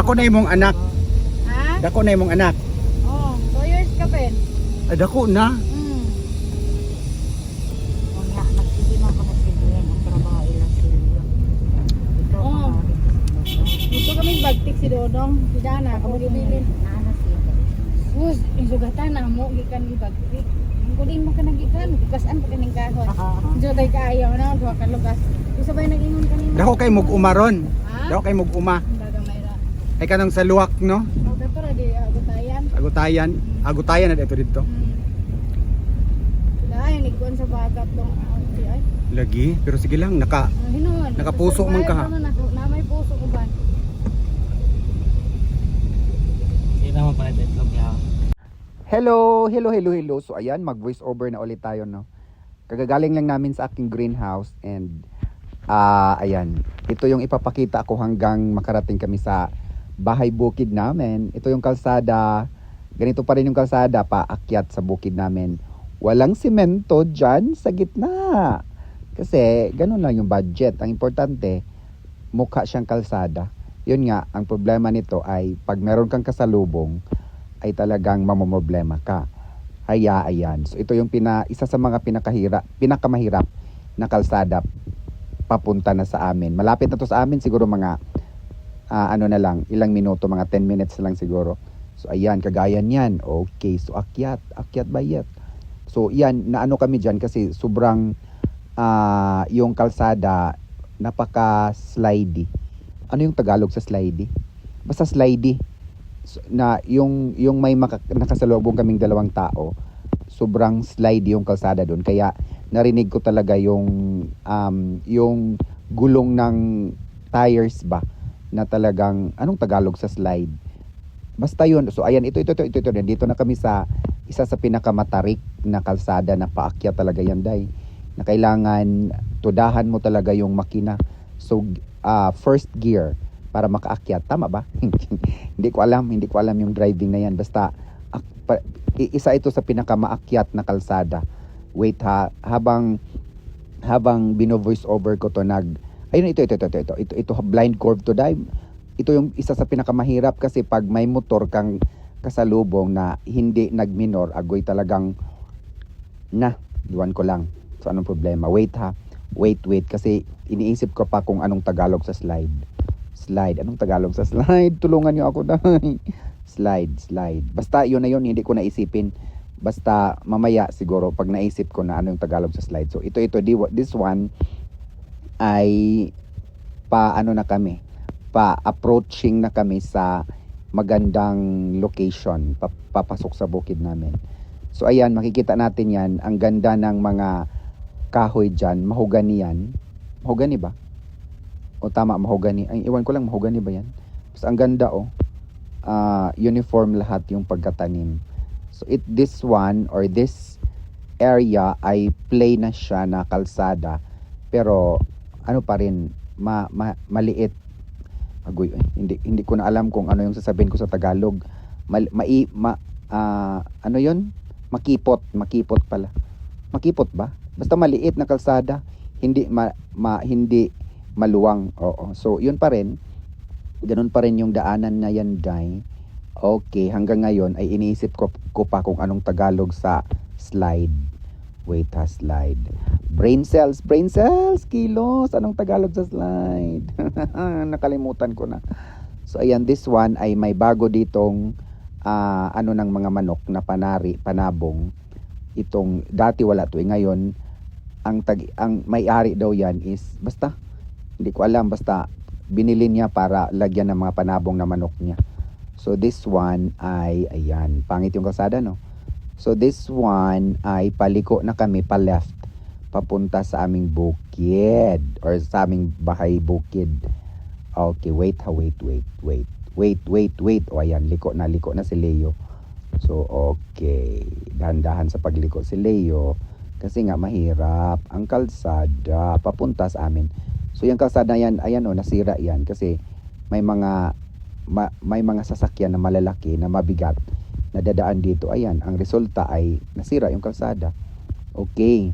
Dako na imong anak. Ha? Dako na imong anak. Oh, 2 years ka Ben. Ah, dako na. Mm. Wala, nagsisima ko nagsibuyan ang trabaho ilang sila. Oo. mga Gusto kami bagtik si Dodong. Si Dana, kamo din gibilin. Nana siya. Sus, isugatan na mo gikan ni bagtik. Ang kuling mo ka nagikan, bukasan pa kaning kahon. Jo tay kaayo na duha ka lugas. Isa ba nag-ingon kanina? Dako kay mug umaron. Dako kay mug uma. Ay kanang sa luwak no. Oh, dato ra di agutayan. Agutayan. Agutayan na dito dito. Hmm. Dahil nigkuan sa bagat tong auti ay. Lagi, pero sige lang naka Ah, Hinuon. Nakapuso man ka? Na, may puso ko ba? Hindi naman pala ito itlog niya. Hello, hello, hello, hello. So ayan, mag voice over na ulit tayo no. Kagagaling lang namin sa aking greenhouse and ah ayan, ito yung ipapakita ko hanggang makarating kami sa bahay bukid namin. Ito yung kalsada. Ganito pa rin yung kalsada paakyat sa bukid namin. Walang simento dyan sa gitna. Kasi ganun lang yung budget. Ang importante, mukha siyang kalsada. Yun nga, ang problema nito ay pag meron kang kasalubong, ay talagang mamomroblema ka. Kaya ayan. So ito yung pina, isa sa mga pinakahirap, pinakamahirap na kalsada papunta na sa amin. Malapit na to sa amin siguro mga ah, ano na lang, ilang minuto, mga 10 minutes na lang siguro. So ayan, kagaya niyan. Okay, so akyat, akyat bayat. So yan, naano kami diyan kasi sobrang ah, yung kalsada napaka-slidey. Ano yung Tagalog sa slidey? Basta slidey So, na yung yung may maka, nakasalubong kaming dalawang tao sobrang slide yung kalsada doon kaya narinig ko talaga yung um, yung gulong ng tires ba na talagang anong Tagalog sa slide? Basta yun. So ayan ito ito ito ito, ito. dito na kami sa isa sa pinakamatarik na kalsada na paakyat talaga yan day. Na kailangan tudahan mo talaga yung makina. So ah, first gear para makaakyat. Tama ba? Hindi ko alam, hindi ko alam yung driving na yan. Basta, ak, pa, isa ito sa pinakamaakyat na kalsada. Wait ha, habang, habang bino-voice over ko to nag, ayun ito, ito, ito, ito, ito, ito, ito, blind curve to dive. Ito yung isa sa pinakamahirap kasi pag may motor kang kasalubong na hindi nagminor, agoy talagang, na, iwan ko lang. So, anong problema? Wait ha, wait, wait, kasi iniisip ko pa kung anong Tagalog sa slide slide. Anong Tagalog sa slide? Tulungan niyo ako dahil. slide, slide. Basta yun na yun, hindi ko naisipin. Basta mamaya siguro pag naisip ko na ano yung Tagalog sa slide. So ito, ito, this one ay pa ano na kami, pa approaching na kami sa magandang location, pa, papasok sa bukid namin. So ayan, makikita natin yan. Ang ganda ng mga kahoy dyan, mahogani yan. Mahogani ba? o tama mahogani ay iwan ko lang mahogani ba yan Basta ang ganda oh Ah, uniform lahat yung pagkatanim so it this one or this area ay play na siya na kalsada pero ano pa rin ma, ma- maliit agoy hindi hindi ko na alam kung ano yung sasabihin ko sa Tagalog Mal, mai, ma, ah, ano yon makipot makipot pala makipot ba basta maliit na kalsada hindi ma, ma hindi maluwang. Oo. So, yun pa rin. Ganun pa rin yung daanan na yan, Day. Okay, hanggang ngayon ay iniisip ko, ko pa kung anong Tagalog sa slide. Wait ha, slide. Brain cells, brain cells, kilos. Anong Tagalog sa slide? Nakalimutan ko na. So, ayan, this one ay may bago ditong ah, ano ng mga manok na panari, panabong. Itong, dati wala to eh. Ngayon, ang, tag, ang may-ari daw yan is, basta, hindi ko alam basta binili niya para lagyan ng mga panabong na manok niya. So this one ay ayan, pangit yung kalsada no. So this one ay paliko na kami pa left papunta sa aming bukid or sa aming bahay bukid. Okay, wait ha, wait, wait, wait. Wait, wait, wait. O ayan, liko na, liko na si Leo. So, okay. Dahan-dahan sa pagliko si Leo. Kasi nga mahirap ang kalsada papunta sa amin. So yung kalsada yan, ayan o, nasira yan kasi may mga ma- may mga sasakyan na malalaki na mabigat na dadaan dito. Ayan, ang resulta ay nasira yung kalsada. Okay.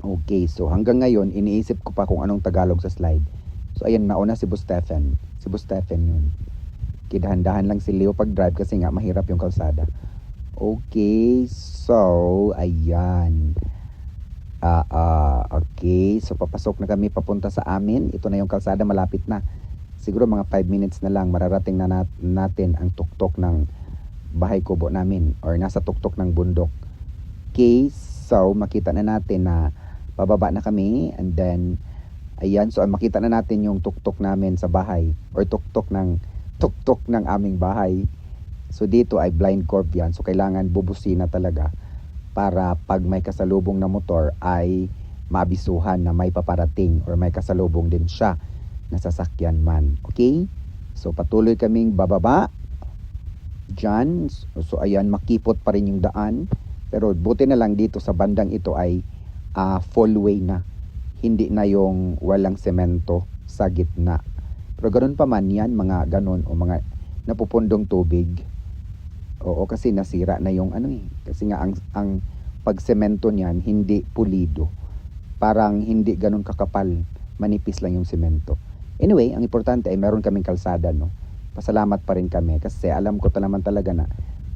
Okay, so hanggang ngayon iniisip ko pa kung anong Tagalog sa slide. So ayan, nauna si Bo Stephen. Si Bo Stephen yun. Okay, dahan-dahan lang si Leo pag-drive kasi nga mahirap yung kalsada. Okay, so, ayan. Ah, ah, okay. So, papasok na kami papunta sa amin. Ito na yung kalsada, malapit na. Siguro mga 5 minutes na lang, mararating na nat- natin ang tuktok ng bahay kubo namin or nasa tuktok ng bundok. Okay, so, makita na natin na pababa na kami and then, ayan, so makita na natin yung tuktok namin sa bahay or tuktok ng tuktok ng aming bahay. So, dito ay blind curve yan. So, kailangan bubusina talaga para pag may kasalubong na motor ay mabisuhan na may paparating or may kasalubong din siya na sasakyan man. Okay? So patuloy kaming bababa dyan. So, ayan, makipot pa rin yung daan. Pero buti na lang dito sa bandang ito ay ah, full way na. Hindi na yung walang semento sa gitna. Pero ganun pa man yan, mga ganun o mga napupundong tubig. Oo, kasi nasira na yung ano eh. Kasi nga ang, ang pagsemento niyan hindi pulido. Parang hindi ganun kakapal. Manipis lang yung semento. Anyway, ang importante ay meron kaming kalsada, no? Pasalamat pa rin kami kasi alam ko ta naman talaga na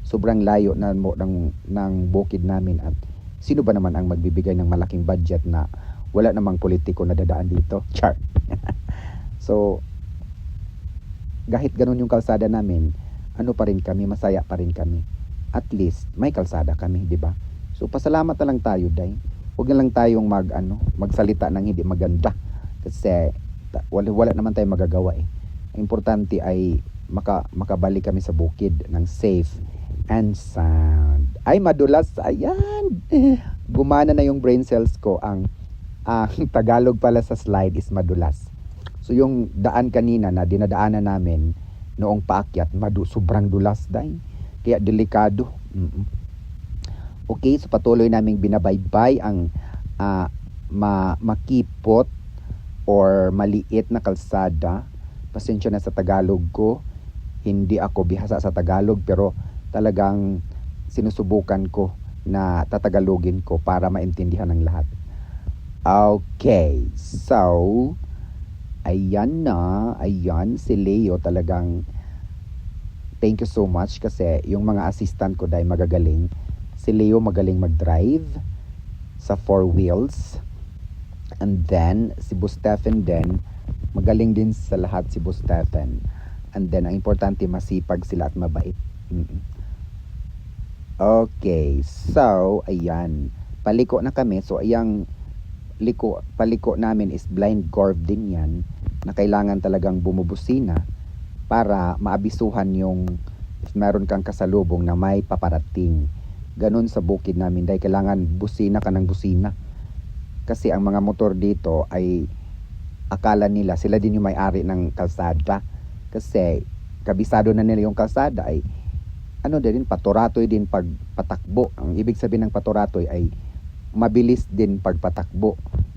sobrang layo na mo ng, ng bukid namin at sino ba naman ang magbibigay ng malaking budget na wala namang politiko na dadaan dito? Char. so, kahit ganun yung kalsada namin, ano pa rin kami, masaya pa rin kami. At least, may kalsada kami, di ba? So, pasalamat na lang tayo, Day. Huwag na lang tayong mag, ano, magsalita ng hindi maganda. Kasi, wala, wala naman tayong magagawa eh. Importante ay maka, makabalik kami sa bukid ng safe and sound. Ay, madulas. Ayan. Gumana na yung brain cells ko. Ang, ang Tagalog pala sa slide is madulas. So, yung daan kanina na dinadaanan namin, noong paakyat, madu sobrang dulas dahil. Kaya delikado. Mm-mm. Okay, so patuloy naming binabaybay ang ah, ma makipot or maliit na kalsada. Pasensya na sa Tagalog ko. Hindi ako bihasa sa Tagalog pero talagang sinusubukan ko na tatagalogin ko para maintindihan ng lahat. Okay, so Ayan na, ayan si Leo talagang thank you so much kasi yung mga assistant ko dahil magagaling. Si Leo magaling mag-drive sa four wheels. And then, si Bu Stephen din, magaling din sa lahat si Bu Stephen. And then, ang importante, masipag sila at mabait. Okay, so, ayan. Paliko na kami. So, ayang liko, paliko namin is blind curve din yan na kailangan talagang bumubusina para maabisuhan yung if meron kang kasalubong na may paparating. Ganun sa bukid namin dahil kailangan busina ka ng busina. Kasi ang mga motor dito ay akala nila sila din yung may-ari ng kalsada. Kasi kabisado na nila yung kalsada ay ano din paturatoy din pag patakbo. Ang ibig sabihin ng paturatoy ay mabilis din pagpatakbo.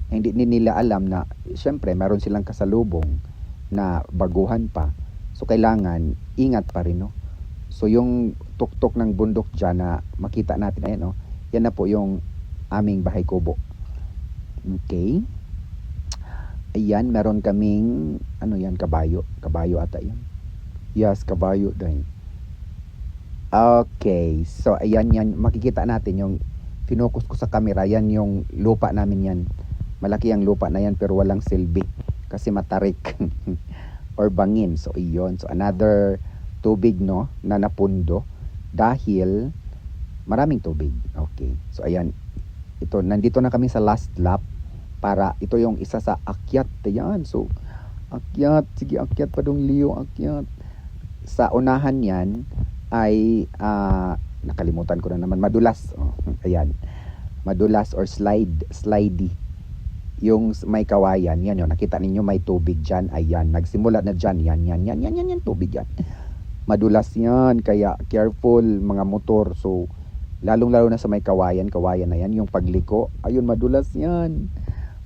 Hindi nila alam na syempre meron silang kasalubong na baguhan pa. So kailangan ingat pa rin no. So yung tuktok ng bundok dyan na makita natin ayan no. Yan na po yung aming bahay kubo. Okay. Ayan, meron kaming ano yan, kabayo. Kabayo ata yan. Yes, kabayo din. Okay. So ayan yan, makikita natin yung finokus ko sa camera, yan yung lupa namin yan. Malaki ang lupa na yan pero walang silbi kasi matarik or bangin. So iyon. So another tubig no na napundo dahil maraming tubig. Okay. So ayan. Ito nandito na kami sa last lap para ito yung isa sa akyat. Ayan. So akyat, sige akyat pa dong Leo, akyat. Sa unahan yan ay ah, nakalimutan ko na naman madulas. Oh, ayan. Madulas or slide, slidey yung may kawayan, yan yun, nakita ninyo may tubig dyan, ayan, nagsimula na dyan, yan, yan, yan, yan, yan, yan, tubig yan. Madulas yan, kaya careful mga motor, so, lalong lalo na sa may kawayan, kawayan na yan, yung pagliko, ayun, madulas yan.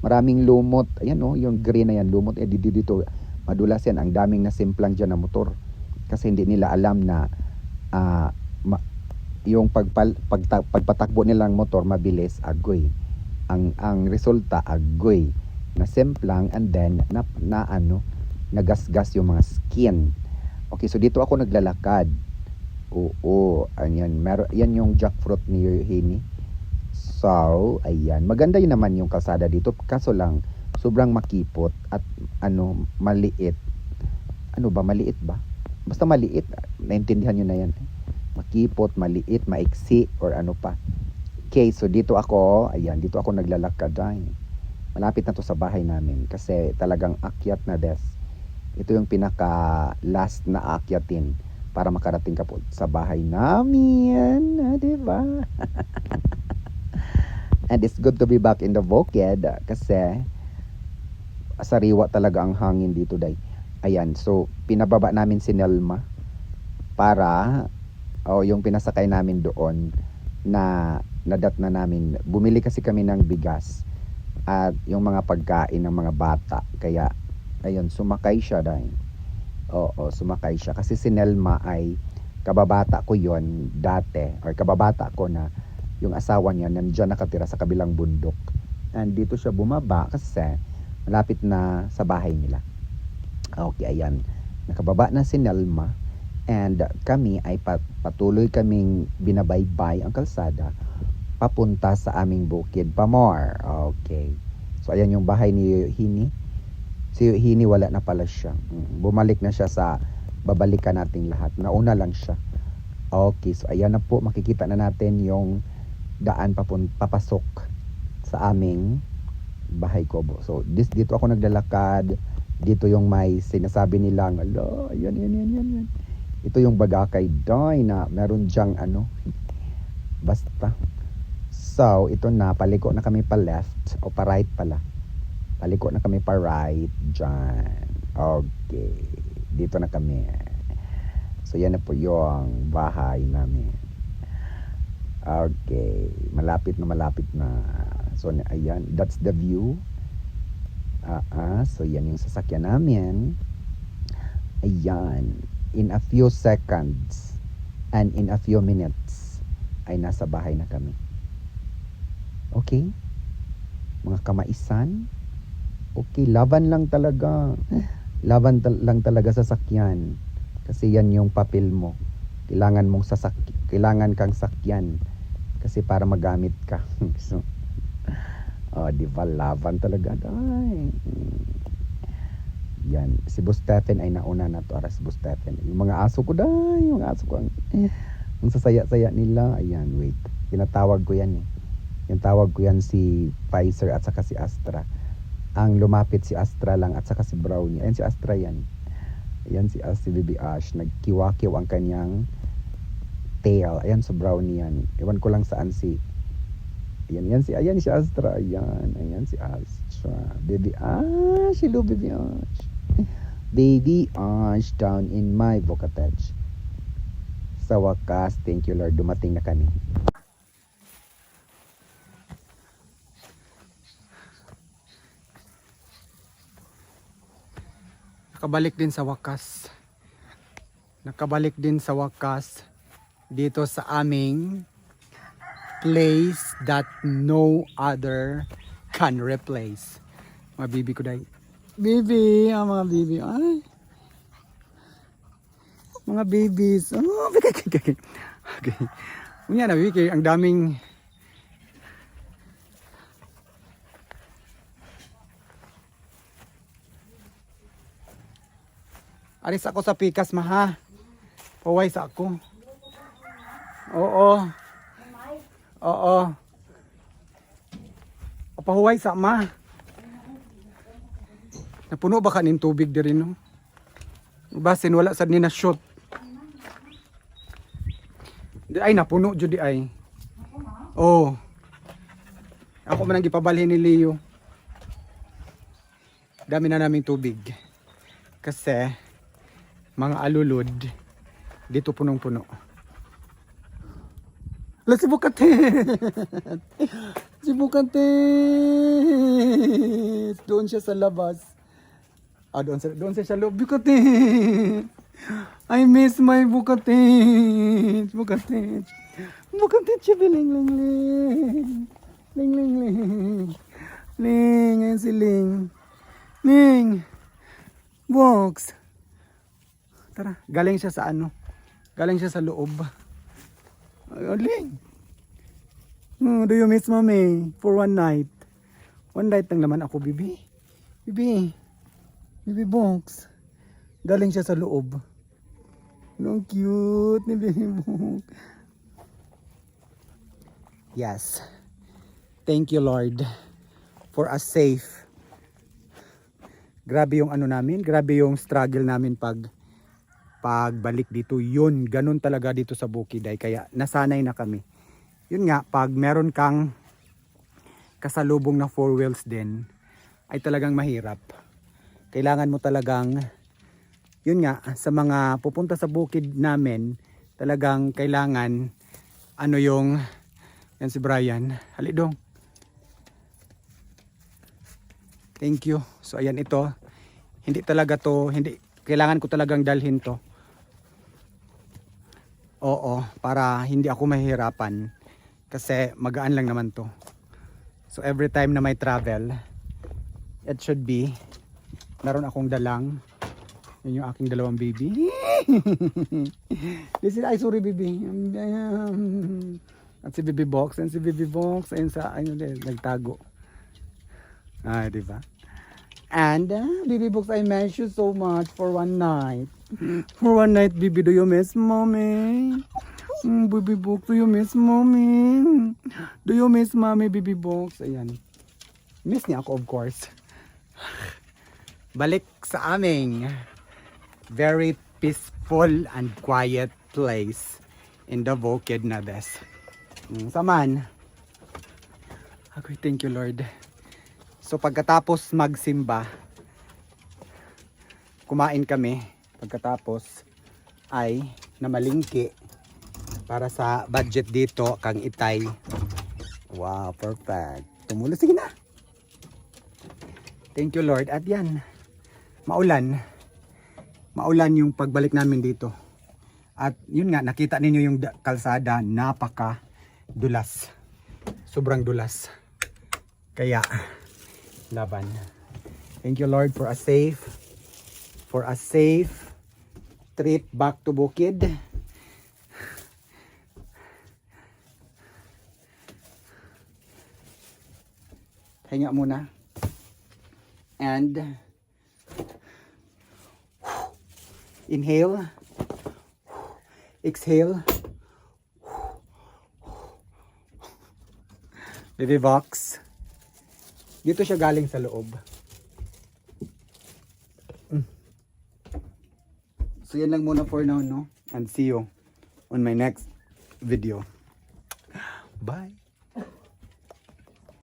Maraming lumot, ayan no, yung green na yan, lumot, eh, dito, dito, madulas yan, ang daming nasimplang dyan na motor. Kasi hindi nila alam na, ah, ma- yung pagpal, pagta, pagpatakbo nilang motor mabilis, agoy. Ang ang resulta agoy. Na semplang and then na, na ano nagasgas yung mga skin. Okay, so dito ako naglalakad. Oo, ayan, meron, yan yung jackfruit ni Hini. So, ayan, maganda yun naman yung kalsada dito. Kaso lang, sobrang makipot at ano, maliit. Ano ba, maliit ba? Basta maliit, naintindihan nyo na yan. Makipot, maliit, maiksi, or ano pa. Okay, so dito ako, ayan, dito ako naglalakad. Ay, malapit na to sa bahay namin kasi talagang akyat na des. Ito yung pinaka last na akyatin para makarating ka po sa bahay namin, ah, di ba? And it's good to be back in the ah, kasi sariwa talaga ang hangin dito, day. Ayan, so pinababa namin si Nelma para o yung pinasakay namin doon na nadat na namin. Bumili kasi kami ng bigas at yung mga pagkain ng mga bata. Kaya, ayun, sumakay siya dahil. Oo, sumakay siya. Kasi si Nelma ay kababata ko yon dati. Or kababata ko na yung asawa niya nandiyan nakatira sa kabilang bundok. And dito siya bumaba kasi malapit na sa bahay nila. Okay, ayan. Nakababa na si Nelma. And kami ay pat- patuloy kaming binabaybay ang kalsada papunta sa aming bukid Pamor. Okay. So ayan yung bahay ni Hini. Si Hini wala na pala siya. Bumalik na siya sa babalikan nating lahat. Nauna lang siya. Okay, so ayan na po makikita na natin yung daan papun papasok sa aming bahay kobo. So this dito ako naglalakad. Dito yung may sinasabi nilang, alo, yan, yan, yan, yan, yan. Ito yung bagakay doy na meron diyang ano, basta. So, ito na, paliko na kami pa left o pa right pala. Paliko na kami pa right dyan. Okay. Dito na kami. So, yan na po yung bahay namin. Okay. Malapit na malapit na. So, ayan. That's the view. Ah, ah. So, yan yung sasakyan namin. Ayan. In a few seconds and in a few minutes ay nasa bahay na kami. Okay? Mga kamaisan? Okay, laban lang talaga. Laban tal- lang talaga sa sakyan. Kasi yan yung papel mo. Kailangan mong sasak kailangan kang sakyan kasi para magamit ka. so, oh, di ba laban talaga dai. Yan, si Stephen ay nauna na to, ara si Boss Stephen. Yung mga aso ko dai, yung aso ko ang, ang sasaya-saya nila. Ayan, wait. Tinatawag ko yan eh. Yung tawag ko yan si Pfizer at saka si Astra. Ang lumapit si Astra lang at saka si Brownie. Ayan si Astra yan. Ayan si, As- si Baby Ash. Nagkiwakiw ang kanyang tail. Ayan si Brownie yan. Ewan ko lang saan si Ayan, yan si, ayan si Astra. Ayan, ayan si Astra. Baby Ash. Hello, Baby Ash. Baby Ash down in my Vocatech. Sa wakas, thank you Lord, dumating na kami. Nakabalik din sa wakas. Nakabalik din sa wakas dito sa aming place that no other can replace. Mga bibi ko dahil. Bibi, ah, mga bibi. Ay. Mga babies. Oh, okay, okay, okay. Okay. Unya na, bibi, ang daming Alis ako sa pikas ma ha. Paway sa ako. Oo. Oo. Pahuway sa ma. Napuno ba kanin tubig diri no? Basin wala sad ni na shoot. Di ay napuno jud di ay. Oh. Ako man ang gipabalhin ni Leo. Dami na naming tubig. Kasi mga alulod dito punong-puno. Ala si Bukatet! si Bukatet! Doon siya sa labas. Ah, doon, sa, doon siya sa loob. Bukatet! I miss my Bukatet! Bukatet! Bukatet siya biling ling ling! Ayan si Ling! Ling! Box! Tara, galing siya sa ano? Galing siya sa loob. Galing. Hmm, do you miss mommy for one night? One night lang naman ako, bibi. Bibi. Bibi box. Galing siya sa loob. Ang cute ni Bibi box. Yes. Thank you, Lord, for a safe. Grabe yung ano namin, grabe yung struggle namin pag pagbalik dito. Yun, ganun talaga dito sa Bukiday. Kaya nasanay na kami. Yun nga, pag meron kang kasalubong na four wheels din, ay talagang mahirap. Kailangan mo talagang, yun nga, sa mga pupunta sa bukid namin, talagang kailangan, ano yung, yan si Brian, halidong. Thank you. So ayan ito. Hindi talaga to, hindi kailangan ko talagang dalhin to. Oo, para hindi ako mahihirapan kasi magaan lang naman to. So every time na may travel, it should be meron akong dalang yun yung aking dalawang baby. This is ay sorry baby. At si baby box, and si baby box ayun sa ayun nagtago. Ah, di ba? And uh, Bibi Books, I miss you so much for one night. For one night, Bibi, do you miss mommy? Mm, Bibi Books, do you miss mommy? Do you miss mommy, Bibi Books? Ayan. Miss niya ako, of course. Balik sa aming very peaceful and quiet place in the Bukid Nades. Mm, Saman. Okay, thank you, Lord. So pagkatapos magsimba, kumain kami. Pagkatapos ay namalingki para sa budget dito kang itay. Wow, perfect. Tumulo, sige na. Thank you Lord. At yan, maulan. Maulan yung pagbalik namin dito. At yun nga, nakita ninyo yung da- kalsada, napaka dulas. Sobrang dulas. Kaya, laban. Thank you Lord for a safe for a safe trip back to Bukid. Hinga muna. And inhale. Exhale. Baby box. Dito siya galing sa loob. Mm. So yan lang muna for now, no? And see you on my next video.